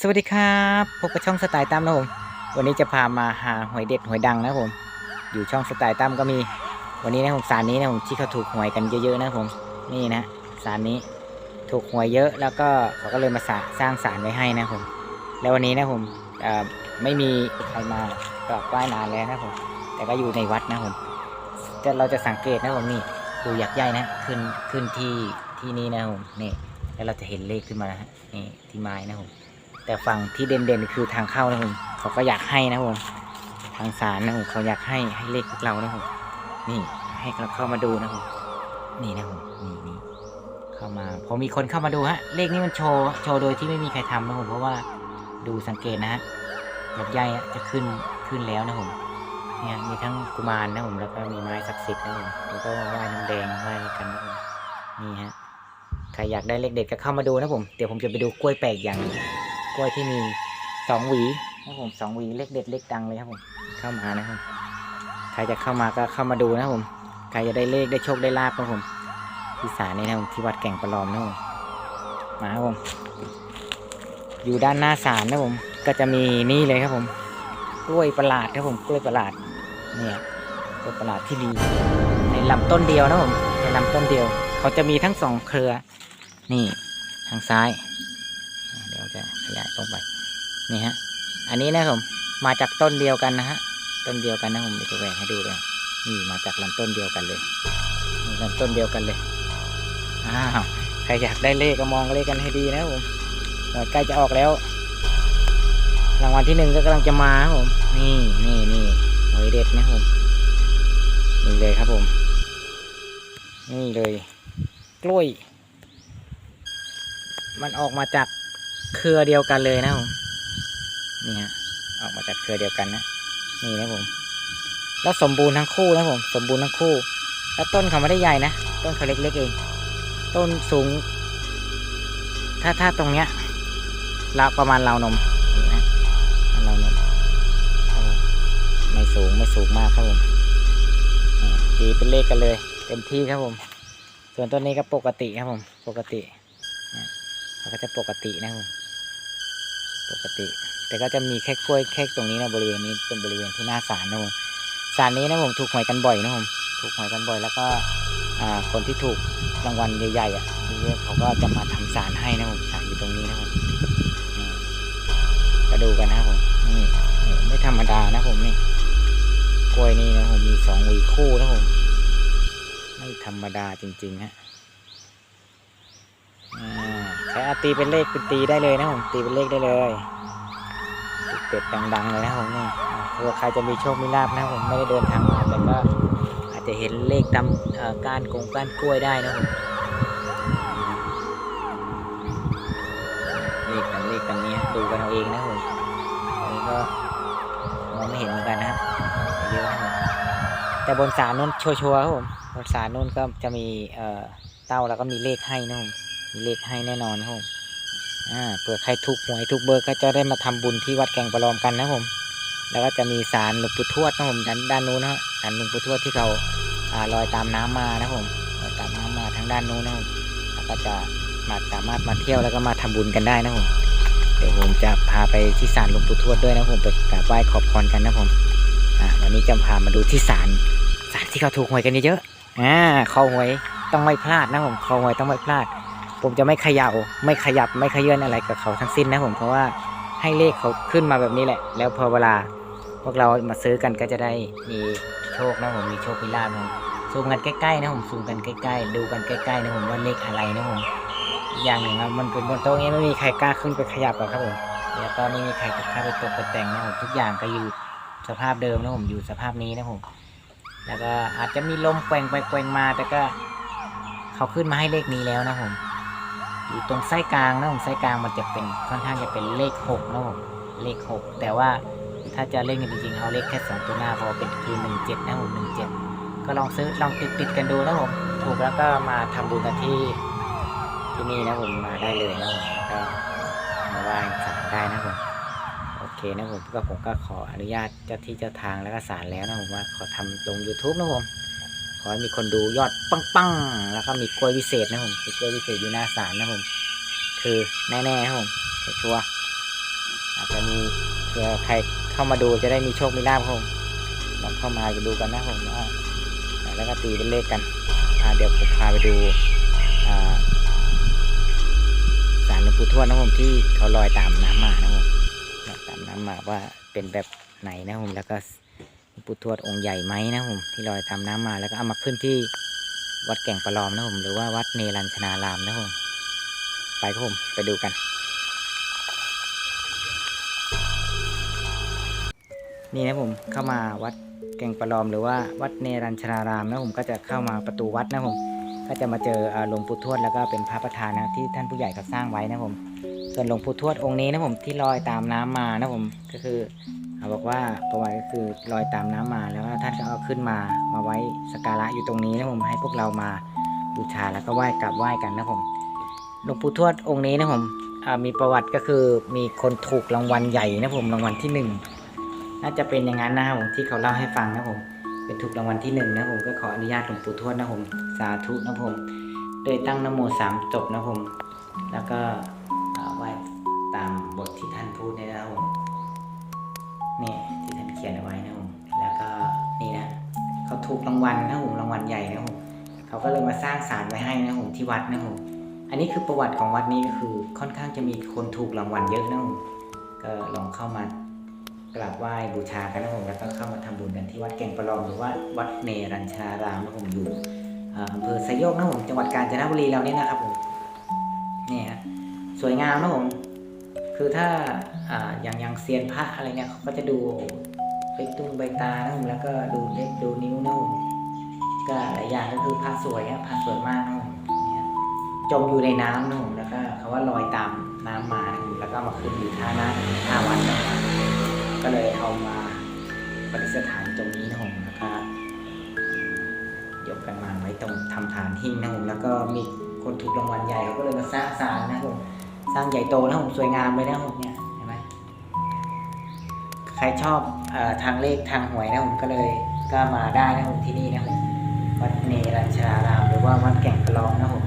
สวัสดีครับพบกับช่องสไตล์ตั้มนะผม วันนี้จะพามาหาหวยเด็ดหวยดังนะครับผม อยู่ช่องสไตล์ตั้มก็มี วันนี้นะผมสารนี้นะผมที่เขาถูกหวยกันเยอะๆนะครับผม นี่นะสารนี้ถูกหวยเยอะแล้วก็เขาก็เลยมาสร้างสร้างสารไว้ให้นะครับผม แล้ววันนี้นะผมไม่มีใครมากราบไหว้นานแล้วนะครับผม แต่ก็อยู่ในวัดนะครับผมจะเราจะสังเกตนะครับผมนี่ดูหยักษ์ใหญ่นะขึ้นขึ้นที่ที่นี่นะครับผมนี่แล้วเราจะเห็นเลขขึ้นมานะฮะนี่ที่ไม้นะครับผม แต่ฝั่งที่เด่นๆคือทางเข้านะผมเขาก็อยากให้นะผมทางศาลนะผมเขาอยากให้ให้เลขพวกเรานะผมนี่ให้เราเข้ามาดูนะผมนี่นะผมนี่นี่เข้ามาพอมีคนเข้ามาดูฮะเลขนี้มันโชว์โชว์โดยที่ไม่มีใครทำนะผมเพราะว่าดูสังเกตนะฮะแบบใหญ่จะขึ้นขึ้นแล้วนะผมเนี่ยมีทั้งกุมารนะผมแล้วก็มีไม้ศักดิ์สิทธิ์นะผมแล้วก็ไหว้น้ำแดงไหว้กันนะผมนี่ฮะใครอยากได้เลขเด็ดก็เข้ามาดูนะผม เดี๋ยวผมจะไปดูกล้วยแปลกอย่างนึง กล้วยที่มีสองหวีนะครับผมสองหวีเล็กเด็ดเล็กดังเลยครับผมเข้ามานะครับ ใครจะเข้ามาก็เข้ามาดูนะครับผม ใครจะได้เลขได้โชคได้ลาบนะครับผมที่ศาลนี่นะครับที่วัดแก่งประลอมนะครับผมมาครับผม อยู่ด้านหน้าศาลนะผม ก็จะมีนี่เลยครับผม กล้วยประหลาดครับผมกล้วยประหลาดเนี่ยกล้วยประหลาดที่มีในลำต้นเดียวนะผมในลำต้นเดียว เขาจะมีทั้งสองเครือ นี่ทางซ้าย ยวจะขยายตรงไปนี่ฮะ อันนี้นะครับผมมาจากต้นเดียวกันนะฮะต้นเดียวกันนะผมจะแหวกให้ดูเลยนี่มาจากลำต้นเดียวกันเลยลำต้นเดียวกันเลยอ้าวใครอยากได้เลขก็มองเลขกันให้ดีนะครับผมใกล้จะออกแล้ว รางวัลที่หนึ่งก็กำลังจะมาครับผม นี่นี่นี่หวยเด็ดนะครับผมนี่เลยครับผม นี่เลย กล้วย มันออกมาจาก เครือเดียวกันเลยนะผมนี่ฮะออกมาจากเครือเดียวกันนะนี่นะผม แล้วสมบูรณ์ทั้งคู่นะผม สมบูรณ์ทั้งคู่ แล้วต้นเขาไม่ได้ใหญ่นะต้นเขาเล็กๆเอง ต้นสูง ถ้าถ้าตรงเนี้ยละประมาณราวนมนี่นะรานมครับผมไม่สูงไม่สูงมากครับผมตีเป็นเลขกันเลยเต็มที่ครับผม ส่วนต้นนี้ก็ปกติครับผม ปกติมันก็จะปกตินะครับผม ปกติ แต่ก็จะมีแค่กล้วยแค่ตรงนี้นะบริเวณนี้เป็นบริเวณที่หน้าศาลนะผมศาลนี้นะผมถูกหวยกันบ่อยนะผมถูกหวยกันบ่อย แล้วก็คนที่ถูกรางวัลใหญ่ๆอะเยอะเขาก็จะมาทำศาลให้นะผมศาลอยู่ตรงนี้นะผมก็ดูกันนะผมนี่ไม่ธรรมดานะผมนี่กล้วยนี่นะผมมีสองวีคู่นะผมไม่ธรรมดาจริงๆฮะาใช้อาตีเป็นเลขเป็นตีได้เลยนะผมตีเป็นเลขได้เลยติดเป็ดดังๆเลยนะผมนี่เผื่อใครจะมีโชคมีลาบนะผมไม่ได้เดินทางมาแต่ก็อาจจะเห็นเลขตามก้านกงก้านกล้วยได้นะผมเลขกันเลขกันนี้ดูกันเอาเองนะผมอันนี้ก็มองไม่เห็นเหมือนกันนะเยอะนะแต่บนศาลนู้นชัวร์ๆครับผมบนศาลนู้นก็จะมีเอ่อเต้าแล้วก็มีเลขให้นะผม มีเลขให้แน่นอนครับผมอ่าเผื่อใครถูกหวยถูกเบอร์ก็จะได้มาทำบุญที่วัดแกงประลอมกันนะผม แล้วก็จะมีสารหลวงปู่ทวดนะผมด้านด้านนู้นนะสารหลวงปู่ทวดที่เขาอ่าลอยตามน้ำมานะผมลอยตามน้ำมาทางด้านนู้นนะผมแล้วก็จะมาสามารถมาเที่ยวแล้วก็มาทำบุญกันได้นะผมเดี๋ยวผมจะพาไปที่ศาลหลวงปู่ทวดด้วยนะผมไปกราบไหว้ขอบพรกันนะผมอ่าวันนี้จะพามาดูที่ศาลศาลที่เขาถูกหวยกันเยอะๆอ่าเข้าหวยต้องไม่พลาดนะผมเข้าหวยต้องไม่พลาด ผมจะไม่เขยา่าไม่ขยับไม่ขยื่นอะไรกับเขาทั้งสิ้นนะผมเพราะว่าให้เลขเขาขึ้นมาแบบนี้แหละ แล้วพอเวลาพวกเรามาซื้อกันก็จะได้มีโชคนะผมมีโชคมีลาภนะผมซูมกันใกล้ๆนะผมซูมกันใกล้ๆ ดูกันใกล้ๆนะผมว่าเลขอะไรนะผมอีกอย่างหนึ่งนะมันเป็นบนโต๊ะนี้ไม่มีใครกล้าขึ้นไปขยับหรอกครับผมแล้วก็ไม่มีใครกล้าไปตกไปแต่งนะผมทุกอย่างก็อยู่สภาพเดิมนะผมอยู่สภาพนี้นะผมแล้วก็อาจจะมีลมแกว่งไปแกว่งมาแต่ก็เขาขึ้นมาให้เลขนี้แล้วนะผม อยู่ตรงไส้กลางนะผมไส้กลางมันจะเป็นค่อนข้างจะเป็นเลขหกนะผมเลขหกแต่ว่าถ้าจะเล่นกันจริงๆเอาเลขแค่สองตัวหน้าพอเป็นคือหนึ่งเจ็ดนะผมหนึ่งเจ็ดก็ลองซื้อลองติดติดกันดูนะผมถูกแล้วก็มาทำบุญกันที่ที่นี่นะผมมาได้เลยนะผมก็มาไหว้ศาลได้นะผมโอเคนะผมก็ผมก็ขออนุญาตเจ้าที่เจ้าทางแล้วก็ศาลแล้วนะผมว่าขอทำลง YouTube นะผม ขอให้มีคนดูยอดปังๆแล้วก็มีกล้วยวิเศษนะผมมีกล้วยวิเศษอยู่หน้าศาลนะผมคือแน่ๆครับผมชัวร์อาจจะมีเผื่อใครเข้ามาดูจะได้มีโชคมีลาภครับผมลองเข้ามาดูกันนะผมว่าแล้วก็ตีเป็นเลขกันอ่าเดี๋ยวผมพาไปดูอ่าสารหลวงปู่ทวดนะผมที่เขาลอยตามน้ำมานะผมตามน้ำมาว่าเป็นแบบไหนนะผมแล้วก็ ปู่ทวดองค์ใหญ่ไหมนะผมที่ลอยตามน้ำมาแล้วก็เอามาขึ้นที่วัดแก่งประลอมนะผมหรือว่าวัดเนรัญชนารามนะผมไปครับผมไปดูกัน นี่นะผมเข้ามาวัดแก่งประลอมหรือว่าวัดเนรัญชนารามนะผมก็จะเข้ามาประตูวัดนะผมก็จะมาเจอหลวงปู่ทวดแล้วก็เป็นพระประธานนะที่ท่านผู้ใหญ่เขาสร้างไว้นะผมส่วนหลวงปู่ทวดองค์นี้นะผมที่ลอยตามน้ำมานะผมก็คือ เขาบอกว่าประวัติก็คือลอยตามน้ำมาแล้วท่านก็เอาขึ้นมามาไว้สักการะอยู่ตรงนี้นะผมให้พวกเรามาบูชาแล้วก็ไหว้กราบไหว้กันนะผมหลวงปู่ทวดองค์นี้นะผมมีประวัติก็คือมีคนถูกรางวัลใหญ่นะผมรางวัลที่หนึ่งน่าจะเป็นอย่างนั้นนะครับผมที่เขาเล่าให้ฟังนะผมเป็นถูกรางวัลที่หนึ่งนะผมก็ขออนุญาตหลวงปู่ทวดนะผมสาธุนะผมโดยตั้งนโมสามจบนะผมแล้วก็ไหว้ตามบทที่ท่านพูดเนี่ยนะครับผม นี่ที่ท่านเขียนเอาไว้นะผมแล้วก็นี่นะเขาถูกรางวัลนะผมรางวัลใหญ่นะผมเขาก็เลยมาสร้างศาลไว้ให้นะผมที่วัดนะผมอันนี้คือประวัติของวัดนี้ก็คือค่อนข้างจะมีคนถูกรางวัลเยอะนะผมก็ลองเข้ามากราบไหว้บูชากันนะผมแล้วก็เข้ามาทำบุญกันที่วัดแก่งประลองหรือว่าวัดเนรัญชารามนะผมอยู่อำเภอไซโยกนะผมจังหวัดกาญจนบุรีเราเนี่ยนะครับผมเนี่ยฮะสวยงามนะผม คือถ้าออย่างอย่างเซียนพระอะไรเนี่ยเขาก็จะดูใบตุ้งใบตานะผมแล้วก็ดูเล็บดูนิ้วนะผมก็หลายอย่างก็คือพระสวยอะพระสวยมากนะผมเนี่ยจมอยู่ในน้ำนะผมแล้วก็เขาว่าลอยตามน้ำมาแล้วก็มาขึ้นอยู่ท่าน้ำท่าวัดนะก็เลยเอามาปฏิสถานตรงนี้นะผมแล้วก็ยกกันมาไว้ตรงทำฐานหิ้งนะผมแล้วก็มีคนถูกรางวัลใหญ่เขาก็เลยมาสร้างศาลนะผม สร้างใหญ่โตนะผมสวยงามเลยนะผมเนี่ยเห็นไหมใครชอบอทางเลขทางหวยนะผมก็เลยก็มาได้นะผมที่นี่นะผมวัดเนรัญชาราม หรือว่าวัดแก่งกระลองนะผม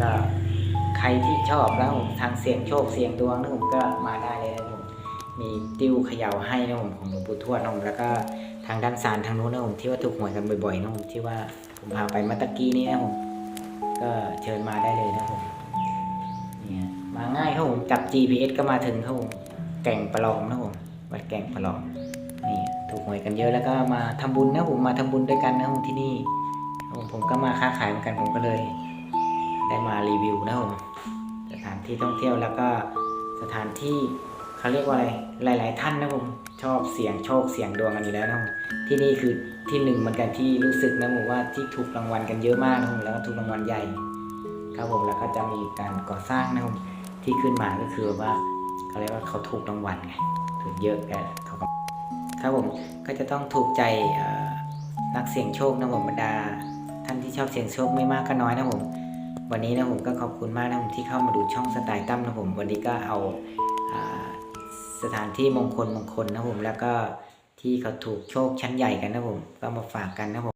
ก็ใครที่ชอบแล้วผมทางเสียงโชคเสียงดวงนะผมก็มาได้เลยนะผมมีติ้วเขย่าให้นะผมของหลวงปู่ทวดนะผมแล้วก็ทางด้านซานทางนู้นนะผมที่ว่าถูกหวยกันบ่อยๆนะผมที่ว่าผมพาไปเมื่อตะกี้นี้นะผมก็เชิญมาได้เลยนะผม มาง่ายครับผมจับ GPS ก็มาถึงครับผมแก่งประลองนะผมวัดแก่งประลองนี่ถูกหวยกันเยอะแล้วก็มาทำบุญนะผมมาทำบุญด้วยกันนะผมที่นี่ผมผมก็มาค้าขายเหมือนกันผมก็เลย ได้มารีวิวนะผมสถานที่ท่องเที่ยวแล้วก็สถานที่เขาเรียกว่าอะไรหลาย ๆ ท่านนะผมชอบเสียงโชคเสียงดวงกันอยู่แล้วนะผมที่นี่คือที่หนึ่งเหมือนกันที่รู้สึกนะผมว่าที่ถูกรางวัลกันเยอะมากนะผมแล้วก็ถูกรางวัลใหญ่ครับผมแล้วก็จะมีการก่อสร้างนะผม ที่ขึ้นมาก็คือว่าเขาเรียกว่าเขาถูกรางวัลไงถูกเยอะแกเขาครับผมก็จะต้องถูกใจนักเสี่ยงโชคนะผมบรรดา ท่านที่ชอบเสี่ยงโชคไม่มากก็น้อยนะผมวันนี้นะผมก็ขอบคุณมากนะผมที่เข้ามาดูช่องสไตล์ตั้มนะผมวันนี้ก็เอาอ่าสถานที่มงคลมงคลนะผมแล้วก็ที่เขาถูกโชคชั้นใหญ่กันนะผมก็มาฝากกันนะผม